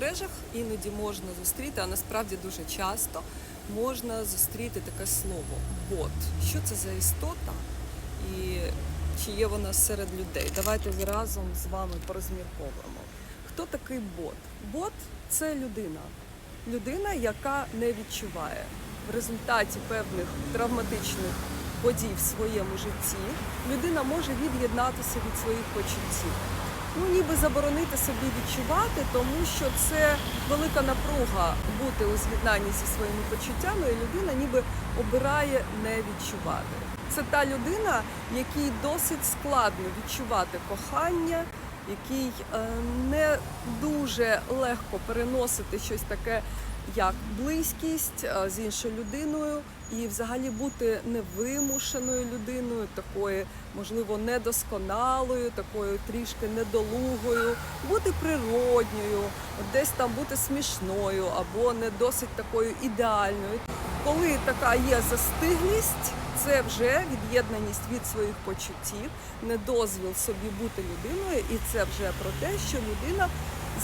соцмережах іноді можна зустріти, а насправді дуже часто можна зустріти таке слово бот. Що це за істота і чи є вона серед людей? Давайте разом з вами порозмірковуємо. Хто такий бот? Бот це людина. Людина, яка не відчуває в результаті певних травматичних подій в своєму житті, людина може від'єднатися від своїх почуттів ну ніби заборонити собі відчувати, тому що це велика напруга бути у з'єднанні зі своїми почуттями, і людина ніби обирає не відчувати. Це та людина, якій досить складно відчувати кохання, який е, не дуже легко переносити щось таке, як близькість е, з іншою людиною, і взагалі бути невимушеною людиною, такою, можливо, недосконалою, такою трішки недолугою, бути природньою, десь там бути смішною або не досить такою ідеальною. Коли така є застиглість, це вже від'єднаність від своїх почуттів, недозвіл собі бути людиною, і це вже про те, що людина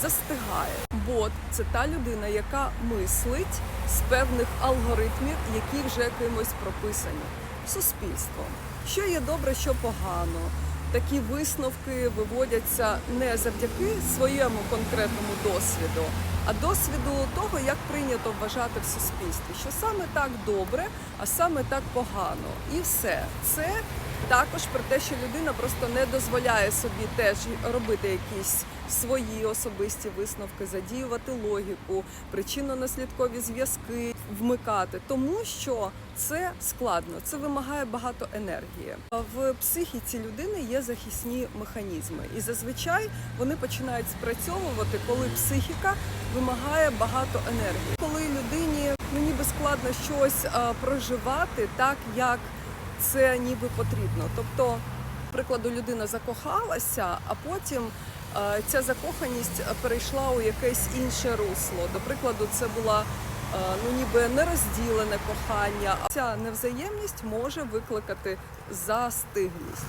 застигає. Бот це та людина, яка мислить з певних алгоритмів, які вже кимось прописані суспільством. Що є добре, що погано. Такі висновки виводяться не завдяки своєму конкретному досвіду, а досвіду того, як прийнято вважати в суспільстві, що саме так добре, а саме так погано. І все це також про те, що людина просто не дозволяє собі теж робити якісь свої особисті висновки, задіювати логіку, причинно-наслідкові зв'язки вмикати, тому що це складно, це вимагає багато енергії. В психіці людини є захисні механізми, і зазвичай вони починають спрацьовувати, коли психіка вимагає багато енергії. Коли людині ну ніби складно щось а, проживати так, як це ніби потрібно. Тобто, прикладу, людина закохалася, а потім е, ця закоханість перейшла у якесь інше русло. До прикладу, це була е, ну ніби нерозділене кохання. Ця невзаємність може викликати застиглість.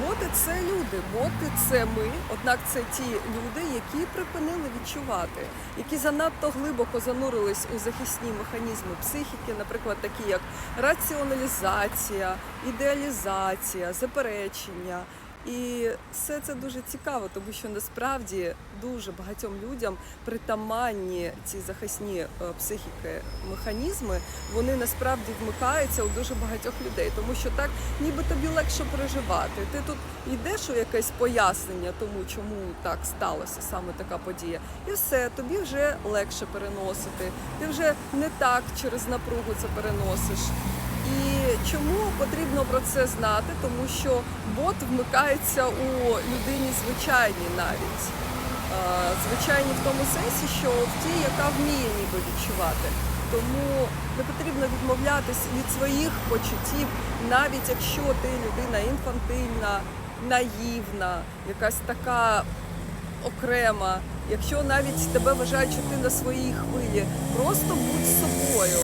Боти це люди, боти це ми. Однак це ті люди, які припинили відчувати, які занадто глибоко занурились у захисні механізми психіки, наприклад, такі як раціоналізація, ідеалізація, заперечення. І все це дуже цікаво, тому що насправді дуже багатьом людям притаманні ці захисні е, психіки механізми, вони насправді вмикаються у дуже багатьох людей, тому що так ніби тобі легше переживати. Ти тут йдеш у якесь пояснення тому, чому так сталося саме така подія, і все тобі вже легше переносити. Ти вже не так через напругу це переносиш. І чому потрібно про це знати? Тому що бот вмикається у людині звичайній навіть. Звичайні в тому сенсі, що в тій, яка вміє ніби відчувати. Тому не потрібно відмовлятись від своїх почуттів, навіть якщо ти людина інфантильна, наївна, якась така окрема. Якщо навіть тебе вважають, що ти на своїй хвилі, просто будь собою.